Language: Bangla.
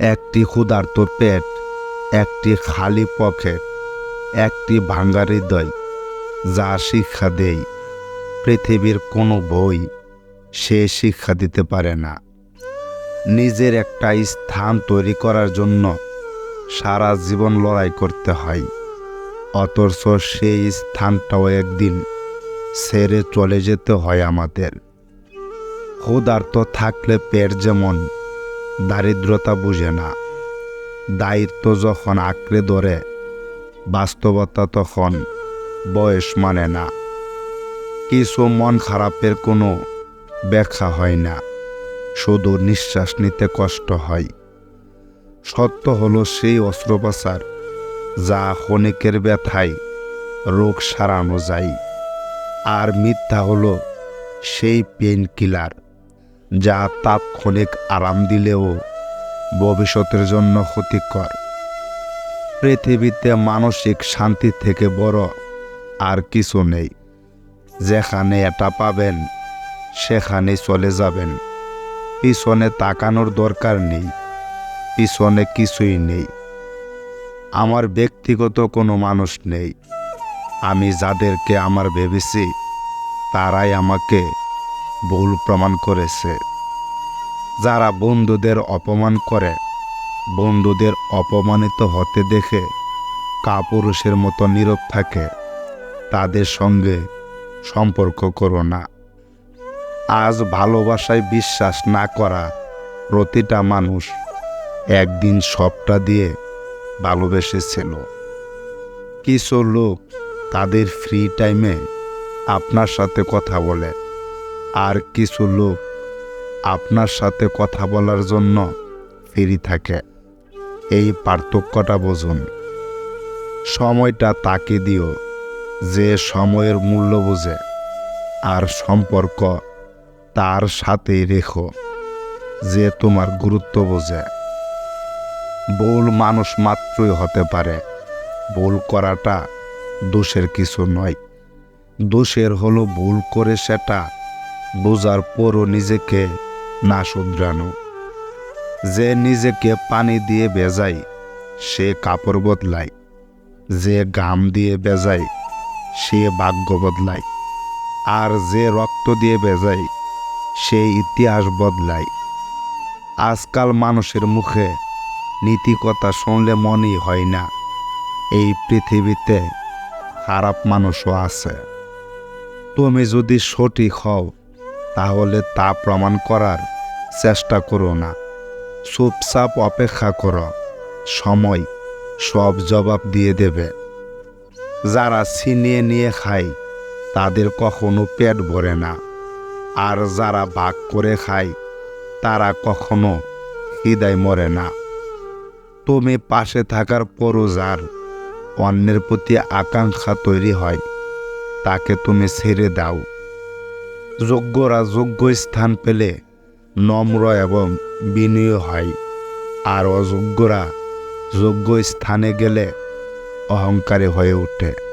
একটি ক্ষুধার্ত পেট, একটি খালি পকেট, একটি ভাঙ্গা হৃদয়, যা শিক্ষা দেয়। পৃথিবীর কোনো বই সে শিক্ষা দিতে পারে না। নিজের একটা স্থান তৈরি করার জন্য সারা জীবন লড়াই করতে হয়। অথচ সেই স্থানটাও একদিন ছেড়ে চলে যেতে হয় আমাদের। ক্ষুধার্ত থাকলে পেট যেমন দারিদ্রতা বুঝে না। দায়িত্ব যখন আঁকড়ে ধরে বাস্তবতা তখন বয়স মানে না। কিছু মন খারাপের কোনো ব্যাখ্যা হয় না। শুধু নিঃশ্বাস নিতে কষ্ট হয়। সত্য হলো সেই অস্ত্রোপচার যা ক্ষণিকের ব্যথায় রোগ সারানো যায়। আর মিথ্যা হলো সেই পেন কিলার যা তাৎক্ষণিক আরাম দিলেও ভবিষ্যতের জন্য ক্ষতিকর। পৃথিবীতে মানসিক শান্তি থেকে বড় আর কিছু নেই। যেখানে এটা পাবেন সেখানে চলে যাবেন। পিছনে তাকানোর দরকার নেই, পিছনে কিছুই নেই। আমার ব্যক্তিগত কোনো মানুষ নেই। আমি যাদেরকে আমার ভেবেছি, তারাই আমাকে ভুল প্রমাণ করেছে। যারা বন্ধুদের অপমান করে, বন্ধুদের অপমানিত হতে দেখে কাপুরুষের মতো নীরব থাকে, তাদের সঙ্গে সম্পর্ক করো না। আজ ভালোবাসায় বিশ্বাস না করা প্রতিটা মানুষ একদিন সবটা দিয়ে ভালোবেসেছিল। কিছু লোক তাদের ফ্রি টাইমে আপনার সাথে কথা বলে। আর কিছু লোক আপনার সাথে কথা বলার জন্য ফ্রি থাকে। এই পার্থক্যটা বুঝুন। সময়টা তাকে দিও, যে সময়ের মূল্য বোঝে, আর সম্পর্ক তার সাথেই রেখো, যে তোমার গুরুত্ব বোঝে। ভুল মানুষ মাত্রই হতে পারে, ভুল করাটা দোষের কিছু নয়। দোষের হলো ভুল করে সেটা বোঝার পরও নিজেকে না শুধরানো। যে নিজেকে পানি দিয়ে বেজায় সে কাপড় বদলায়। যে গাম দিয়ে বেজায় সে ভাগ্য বদলায়। আর যে রক্ত দিয়ে বেজায় সে ইতিহাস বদলায়। আজকাল মানুষের মুখে নীতি কথা শুনলে মনেই হয় না, এই পৃথিবীতে খারাপ মানুষও আছে। তুমি যদি সঠিক হও তাহলে তা প্রমাণ করার চেষ্টা করো না। চুপচাপ অপেক্ষা করো। সময় সব জবাব দিয়ে দেবে। যারা ছিনিয়ে নিয়ে খায়, তাদের কখনো পেট ভরে না। আর যারা ভাগ করে খায়, তারা কখনো হৃদয় মরে না। তুমি পাশে থাকার পরও যার অন্যের প্রতি আকাঙ্ক্ষা তৈরি হয়, তাকে তুমি ছেড়ে দাও। যোগ্যরা যোগ্য স্থান পেলে নম্র এবং বিনয় হয়। আর অযোগ্যরা যোগ্য স্থানে গেলে অহংকারী হয়ে ওঠে।